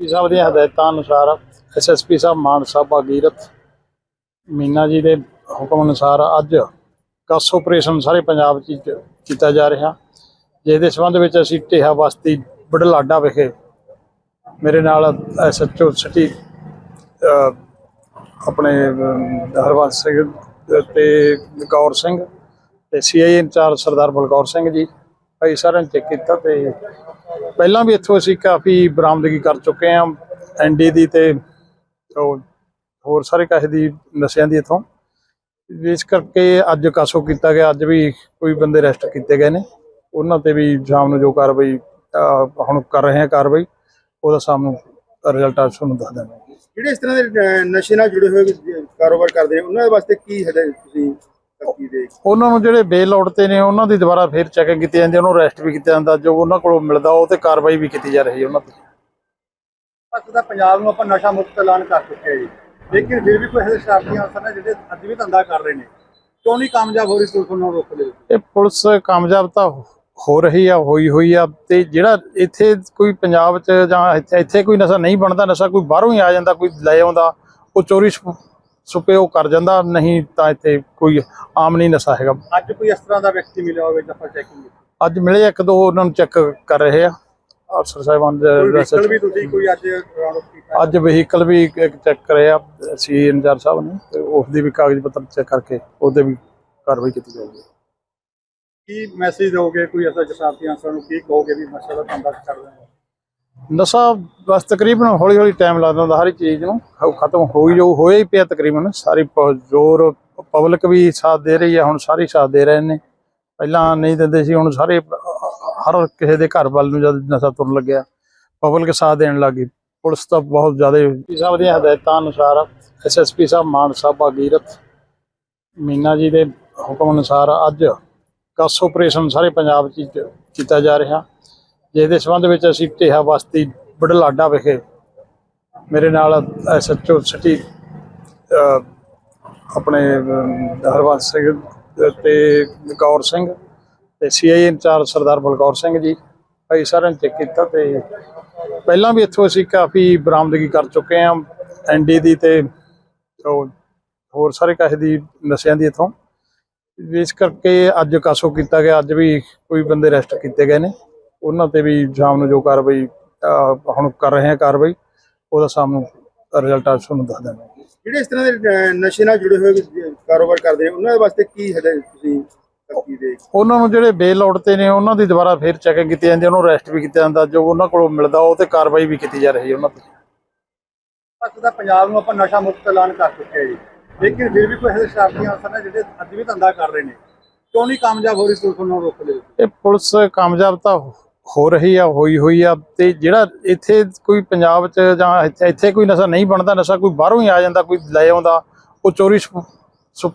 ਪੀ ਸਾਹਿਬ ਦੀਆਂ ਹਦਾਇਤਾਂ ਅਨੁਸਾਰ ਐਸਐਸਪੀ ਸਾਹਿਬ ਮਾਨਸਾ ਭਾਗੀਰਥ ਮੀਨਾ ਜੀ ਦੇ ਹੁਕਮ ਅਨੁਸਾਰ ਅੱਜ ਕਸ ਆਪਰੇਸ਼ਨ ਸਾਰੇ ਪੰਜਾਬ 'ਚ ਕੀਤਾ ਜਾ ਰਿਹਾ। ਜਿਹਦੇ ਸੰਬੰਧ ਵਿੱਚ ਅਸੀਂ ਢੇਹਾ ਬਸਤੀ ਬੜਲਾਡਾ ਵਿਖੇ ਮੇਰੇ ਨਾਲ ਐਸਐਚਓ ਸਿਟੀ ਅਹ, ਆਪਣੇ ਅਹ, ਹਰਵੰਸ ਸਿੰਘ ਤੇ ਗੌਰ ਸਿੰਘ ਤੇ ਸੀਆਈ ਇੰਚਾਰਜ ਸਰਦਾਰ ਬਲਕੌਰ ਸਿੰਘ ਜੀ ਅਸੀਂ ਸਾਰਿਆਂ ਨੇ ਚੈੱਕ ਕੀਤਾ ਤੇ ਪਹਿਲਾਂ ਵੀ ਇੱਥੋਂ ਅਸੀਂ ਕਾਫੀ ਬਰਾਮਦਗੀ ਕਰ ਚੁੱਕੇ ਹਾਂ ਐਨਡੀ ਦੀ ਤੇ ਹੋਰ ਸਾਰੇ ਕਾਸੇ ਦੀ ਨਸ਼ਿਆਂ ਦੀ ਇੱਥੋਂ। ਇਸ ਕਰਕੇ ਅੱਜ ਕਾਸੋ ਕੀਤਾ ਗਿਆ, ਅੱਜ ਵੀ ਕੋਈ ਬੰਦੇ ਅਰੈਸਟ ਕੀਤੇ ਗਏ ਨੇ। ਉਹਨਾਂ ਤੇ ਵੀ ਸ਼ਾਮ ਨੂੰ ਜੋ ਕਾਰਵਾਈ ਹੁਣ ਕਰ ਰਹੇ ਹਾਂ ਕਾਰਵਾਈ, ਉਹਦਾ ਸਾਹਮਣੇ ਰਿਜ਼ਲਟ ਆ, ਤੁਹਾਨੂੰ ਦੱਸ ਦਾਂਗੇ ਜਿਹੜੇ ਇਸ ਤਰ੍ਹਾਂ ਦੇ ਨਸ਼ੇ ਨਾਲ ਜੁੜੇ ਹੋਏ ਕਾਰੋਬਾਰ ਕਰਦੇ ਨੇ, ਉਹਨਾਂ ਦੇ ਵਾਸਤੇ ਕੀ ਹਦਾਇਤ ਤੁਸੀਂ ਉਹਨਾਂ ਨੂੰ ਜਿਹੜੇ ਬੇਲ ਆਊਟ ਤੇ ਨੇ ਉਹਨਾਂ ਦੀ ਦੁਬਾਰਾ ਫੇਰ ਚੈਕਿੰਗ ਕੀਤੀ ਜਾਂਦੀ ਉਹਨੂੰ ਅਰੈਸਟ ਵੀ ਕੀਤਾ ਜਾਂਦਾ ਜੋ ਉਹਨਾਂ ਕੋਲੋਂ ਮਿਲਦਾ ਉਹ ਤੇ ਕਾਰਵਾਈ ਵੀ ਕੀਤੀ ਜਾ ਰਹੀ ਹੈ ਉਹਨਾਂ ਤੇ। ਤੱਕ ਦਾ ਪੰਜਾਬ ਨੂੰ ਆਪਾਂ ਨਸ਼ਾ ਮੁਕਤ ਐਲਾਨ ਕਰ ਚੁੱਕੇ ਹਾਂ ਜੀ। ਲੇਕਿਨ ਫਿਰ ਵੀ ਕੋਈ ਇਹੋ ਜਿਹੇ ਸ਼ਰਾਰਤੀ ਅਨਸਰ ਨੇ ਜਿਹੜੇ ਅੱਜ ਵੀ ਧੰਦਾ ਕਰ ਰਹੇ ਨੇ। ਕਿਉਂ ਨਹੀਂ ਕਾਮਯਾਬ ਹੋ ਰਹੀ ਪੁਲਿਸ ਉਹਨਾਂ ਨੂੰ ਦੇ ਵਿੱਚ? ਇਹ ਪੁਲਿਸ ਕਾਮਯਾਬ ਤਾਂ ਹੋ ਰਹੀ ਆ ਹੋਈ ਹੋਈ ਆ ਤੇ ਜਿਹੜਾ ਇੱਥੇ ਕੋਈ ਪੰਜਾਬ 'ਚ ਜਾਂ ਇੱਥੇ ਕੋਈ ਨਸ਼ਾ ਨਹੀਂ ਬਣਦਾ ਨਸ਼ਾ ਕੋਈ ਬਾਹਰੋਂ ਹੀ ਆ ਜਾਂਦਾ ਕੋਈ ਲੈ ਆਉਂਦਾ ਉਹ ਚੋਰੀ ਛੁਪੇ ਉਹ ਕਰ ਜਾਂਦਾ ਨਹੀਂ ਤਾਂ ਇੱਥੇ ਕੋਈ ਆਮ ਨਹੀਂ ਨਸ਼ਾ ਹੈਗਾ। ਅੱਜ ਕੋਈ ਇਸ ਤਰ੍ਹਾਂ ਦਾ ਵਿਅਕਤੀ ਮਿਲਿਆ ਹੋਵੇ ਆਪਾਂ ਚੈਕਿੰਗ ਅੱਜ ਮਿਲੇ ਇੱਕ ਦੋ ਉਹਨਾਂ ਨੂੰ ਚੈੱਕ ਕਰ ਰਹੇ ਆ। ਅਫਸਰ ਸਾਹਿਬਾਨ ਦੇ ਵੀ ਤੁਸੀਂ ਕੋਈ ਅੱਜ ਰਾਉਂਡ ਕੀਤਾ? ਅੱਜ ਵਹੀਕਲ ਵੀ ਇੱਕ ਚੈੱਕ ਕਰਿਆ ਸੀ ਇੰਚਾਰਜ ਸਾਹਿਬ ਨੇ ਤੇ ਉਸ ਦੀ ਵੀ ਕਾਗਜ਼ ਪੱਤਰ ਚੈੱਕ ਕਰਕੇ ਉਹਦੇ ਵੀ ਕਾਰਵਾਈ ਕੀਤੀ ਜਾਊਗੀ। ਕੀ ਮੈਸੇਜ ਦਿਓਗੇ ਕੋਈ ਐਸਾ ਸ਼ਰਾਰਤੀ ਅਨਸਰ ਨੂੰ ਕੀ ਕਹੋਗੇ ਵੀ ਨਸ਼ਾ ਦਾ ਕਰ ਰਹੇ ਨੇ ਨਸ਼ਾ ਬਸ ਤਕਰੀਬਨ ਹੌਲੀ ਹੌਲੀ ਟਾਈਮ ਲੱਗਦਾ ਹੁੰਦਾ ਹਰ ਇੱਕ ਚੀਜ਼ ਨੂੰ। ਖ- ਖਤਮ ਹੋ ਹੀ ਜਾਊ, ਹੋਇਆ ਹੀ ਪਿਆ ਤਕਰੀਬਨ। ਸਾਰੀ ਪ- ਜ਼ੋਰ ਪਬਲਿਕ ਵੀ ਸਾਥ ਦੇ ਰਹੀ ਹੈ, ਹੁਣ ਸਾਰੇ ਸਾਥ ਦੇ ਰਹੇ ਨੇ। ਪਹਿਲਾਂ ਨਹੀਂ ਦਿੰਦੇ ਸੀ, ਹੁਣ ਸਾਰੇ ਹਰ ਕਿਸੇ ਦੇ ਘਰ ਵੱਲ ਨੂੰ ਜਦ ਨਸ਼ਾ ਤੁਰਨ ਲੱਗਿਆ ਪਬਲਿਕ ਸਾਥ ਦੇਣ ਲੱਗੀ ਪੁਲਿਸ ਤਾਂ ਬਹੁਤ ਜ਼ਿਆਦਾ ਸਾਹਿਬ ਦੀਆਂ ਹਦਾਇਤਾਂ ਅਨੁਸਾਰ ਐਸਐਸਪੀ ਸਾਹਿਬ, ਮਾਨ ਸਾਹਿਬ, ਭਾਗੀਰਥ ਮੀਨਾ ਜੀ ਦੇ ਹੁਕਮ ਅਨੁਸਾਰ ਅੱਜ ਕਸ ਆਪਰੇਸ਼ਨ ਸਾਰੇ ਪੰਜਾਬ 'ਚ ਕ- ਕੀਤਾ ਜਾ ਰਿਹਾ। ਜਿਹਦੇ ਸੰਬੰਧ ਵਿੱਚ ਅਸੀਂ ਢੇਹਾ ਬਸਤੀ ਬੜਲਾਡਾ ਵਿਖੇ ਮੇਰੇ ਨਾਲ ਐਸਐਚਓ ਸਿਟੀ ਆਪਣੇ ਅਹ, ਹਰਵੰਸ ਸਿੰਘ ਤੇ ਗੌਰ ਸਿੰਘ ਤੇ CI in charge Sardar Balkaur Singh ji ਭਾਈ ਸਾਰਿਆਂ ਨੇ ਚੈੱਕ ਕੀਤਾ ਤੇ ਪਹਿਲਾਂ ਵੀ ਇੱਥੋਂ ਅਸੀਂ ਕਾਫੀ ਬਰਾਮਦਗੀ ਕਰ ਚੁੱਕੇ ਹਾਂ ਐਨਡੀ ਦੀ ਤੇ ਹੋਰ ਸਾਰੇ ਕਾਸੇ ਦੀ ਨਸ਼ਿਆਂ ਦੀ ਇੱਥੋਂ। ਇਸ ਕਰਕੇ ਅੱਜ ਕਾਸੋ ਕੀਤਾ ਗਿਆ ਅੱਜ ਵੀ ਕੋਈ ਬੰਦੇ ਅਰੈਸਟ ਕੀਤੇ ਗਏ ਨੇ। ਉਹਨਾਂ ਤੇ ਵੀ ਸ਼ਾਮ ਨੂੰ ਜੋ ਕਾਰਵਾਈ ਹੁਣ ਕਰ ਰਹੇ ਹਾਂ ਕਾਰਵਾਈ ਉਹਦਾ ਸਾਹਮਣੇ ਰਿਜ਼ਲਟ ਆ ਤੁਹਾਨੂੰ ਦੱਸ ਦਾਂਗੇ ਜਿਹੜੇ ਇਸ ਤਰ੍ਹਾਂ ਦੇ ਨਸ਼ੇ ਨਾਲ ਜੁੜੇ ਹੋਏ ਕਾਰੋਬਾਰ ਕਰਦੇ ਨੇ ਉਹਨਾਂ ਦੇ ਵਾਸਤੇ ਕੀ ਹਦਾਇਤ ਤੁਸੀਂ ਉਹਨਾਂ ਨੂੰ ਜਿਹੜੇ ਬੇਲ ਆਊਟ ਤੇ ਨੇ ਉਹਨਾਂ ਦੀ ਦੁਬਾਰਾ ਫੇਰ ਚੈਕਿੰਗ ਕੀਤੀ ਜਾਂਦੀ ਉਹਨੂੰ ਅਰੈਸਟ ਵੀ ਕੀਤਾ ਜਾਂਦਾ ਜੋ ਉਹਨਾਂ ਕੋਲੋਂ ਮਿਲਦਾ ਉਹ ਤੇ ਕਾਰਵਾਈ ਵੀ ਕੀਤੀ ਜਾ ਰਹੀ ਹੈ ਉਹਨਾਂ ਤੇ। ਦਾ ਪੰਜਾਬ ਨੂੰ ਆਪਾਂ ਨਸ਼ਾ ਮੁਕਤ ਐਲਾਨ ਕਰ ਚੁੱਕੇ ਹਾਂ ਜੀ। ਲੇਕਿਨ ਫਿਰ ਵੀ ਕੋਈ ਇਹੋ ਜਿਹੇ ਸ਼ਰਾਰਤੀ ਅਨਸਰ ਨੇ ਜਿਹੜੇ ਅੱਜ ਵੀ ਧੰਦਾ ਕਰ ਰਹੇ ਨੇ। ਕਿਉਂ ਨਹੀਂ ਕਾਮਯਾਬ ਹੋ ਰਹੀ ਨੂੰ ਦੇ ਇਹ ਪੁਲਿਸ ਕਾਮਯਾਬ ਤਾਂ ਹੋ ਰਹੀ ਆ ਹੋਈ ਹੋਈ ਆ ਤੇ ਜਿਹੜਾ ਇੱਥੇ ਕੋਈ ਪੰਜਾਬ 'ਚ ਜਾਂ ਇੱਥੇ ਕੋਈ ਨਸ਼ਾ ਨਹੀਂ ਬਣਦਾ ਨਸ਼ਾ ਕੋਈ ਬਾਹਰੋਂ ਹੀ ਆ ਜਾਂਦਾ ਕੋਈ ਲੈ ਆਉਂਦਾ ਉਹ ਚੋਰੀ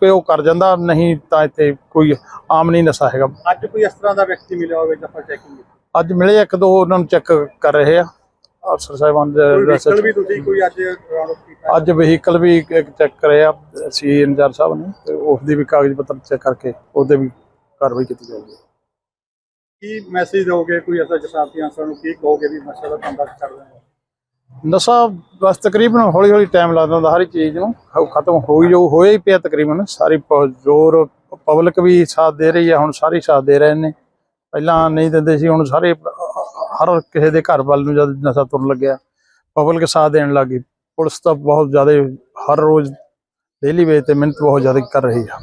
ਉਹ ਕਰ ਜਾਂਦਾ ਨਹੀਂ ਤਾਂ ਇੱਥੇ ਕੋਈ ਆਮ ਨਹੀਂ ਨਸ਼ਾ ਹੈਗਾ। ਅੱਜ ਕੋਈ ਇਸ ਤਰ੍ਹਾਂ ਦਾ ਵਿਅਕਤੀ ਮਿਲਿਆ ਹੋਵੇ ਆਪਾਂ ਚੈਕਿੰਗ ਅੱਜ ਮਿਲੇ ਇੱਕ ਦੋ ਉਹਨਾਂ ਨੂੰ ਚੈੱਕ ਕਰ ਰਹੇ ਆ। ਅਫਸਰ ਸਾਹਿਬਾਨ vehicle ਵੀ ਤੁਸੀਂ ਕੋਈ ਅੱਜ ਅੱਜ ਵਹੀਕਲ ਵੀ ਇੱਕ ਚੈੱਕ ਕਰਿਆ ਸੀ ਇੰਚਾਰਜ ਸਾਹਿਬ ਨੇ ਤੇ ਉਸ ਦੀ ਵੀ ਕਾਗਜ਼ ਪੱਤਰ ਚੈੱਕ ਕਰਕੇ ਉਹਦੇ ਵੀ ਕਾਰਵਾਈ ਕੀਤੀ ਜਾਊਗੀ। ਕੀ ਮੈਸੇਜ ਦਿਓਗੇ ਕੋਈ ਐਸਾ ਸ਼ਰਾਰਤੀ ਅਨਸਰ ਨੂੰ? ਕੀ ਕਹੋਗੇ ਵੀ ਨਸ਼ਾ ਦਾ ਧੰਦਾ ਕਰ ਰਹੇ ਨਸ਼ਾ ਬਸ ਤਕਰੀਬਨ ਹੌਲੀ ਹੌਲੀ ਟਾਈਮ ਲੱਗਦਾ ਹੁੰਦਾ ਹਰ ਚੀਜ਼ ਨੂੰ। ਖਤਮ ਹੋ ਹੀ ਹੋਇਆ ਹੀ ਪਿਆ ਤਕਰੀਬਨ। ਸਾਰੀ ਜ਼ੋਰ ਪਬਲਿਕ ਵੀ ਸਾਥ ਦੇ ਰਹੀ ਹੈ ਹੁਣ ਸਾਰੇ ਸਾਥ ਦੇ ਰਹੇ ਨੇ। ਪਹਿਲਾਂ ਨਹੀਂ ਦਿੰਦੇ ਸੀ, ਹੁਣ ਸਾਰੇ ਹਰ ਕਿਸੇ ਦੇ ਘਰ ਵੱਲ ਨੂੰ ਜਦ ਨਸ਼ਾ ਤੁਰਨ ਲੱਗਿਆ ਪਬਲਿਕ ਸਾਥ ਦੇਣ ਲੱਗੀ ਪੁਲਿਸ ਤਾਂ ਬਹੁਤ ਜ਼ਿਆਦਾ ਹਰ ਰੋਜ਼ ਡੇਲੀ ਵੇਜ ਤੇ ਮਿਹਨਤ ਬਹੁਤ ਜ਼ਿਆਦਾ ਕਰ ਰਹੀ ਆ।